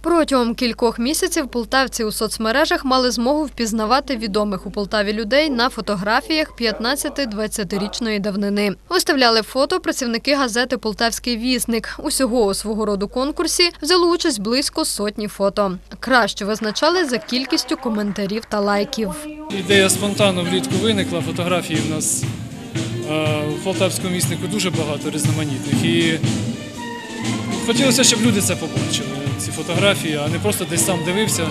Протягом кількох місяців полтавці у соцмережах мали змогу впізнавати відомих у Полтаві людей на фотографіях 15-20-річної давнини. Виставляли фото працівники газети Полтавський вісник. Усього у свого роду конкурсі взяли участь близько сотні фото. Краще визначали за кількістю коментарів та лайків. Ідея спонтанно влітку виникла. Фотографії в нас е, в Полтавському віснику дуже багато різноманітних. Хотілося, щоб люди це побачили, ці фотографії, а не просто десь сам дивився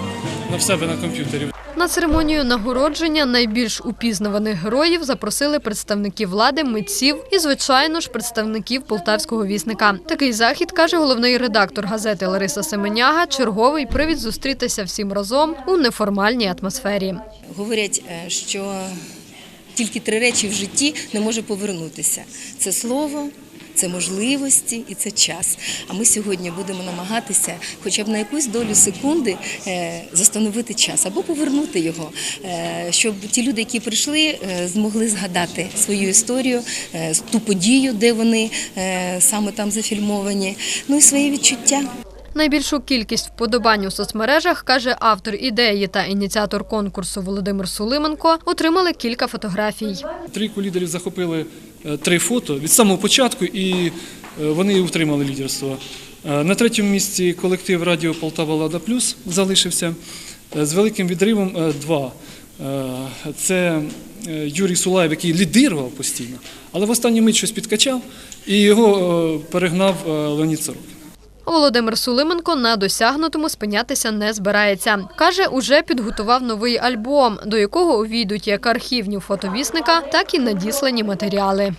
на себе на комп'ютері. На церемонію нагородження найбільш упізнаваних героїв запросили представників влади, митців і, звичайно ж, представників полтавського вісника. Такий захід каже головний редактор газети Лариса Семеняга. Черговий привід зустрітися всім разом у неформальній атмосфері. Говорять, е, що тільки три речі в житті не може повернутися: це слово. Це можливості і це час. А ми сьогодні будемо намагатися, хоча б на якусь долю секунди, е, застановити час або повернути його, е, щоб ті люди, які прийшли, е, змогли згадати свою історію, ту подію, де вони саме там зафільмовані, ну і свої відчуття. Найбільшу кількість вподобань у соцмережах, каже автор ідеї та ініціатор конкурсу Володимир Сулименко, отримали кілька фотографій. Трійку лідерів захопили е, три фото від самого початку, і е, вони утримали лідерство. Е, На третьому місці колектив Радіо Полтава Лада Плюс залишився з великим відривом два. Це Юрій Сулаєв, який лідирував постійно, але в останню мить щось підкачав і його перегнав Леонід Сорок. Володимир Сулименко на досягнутому спинятися не збирається. Каже, уже підготував новий альбом, до якого увійдуть як архівні фотовісника, так і надіслані матеріали.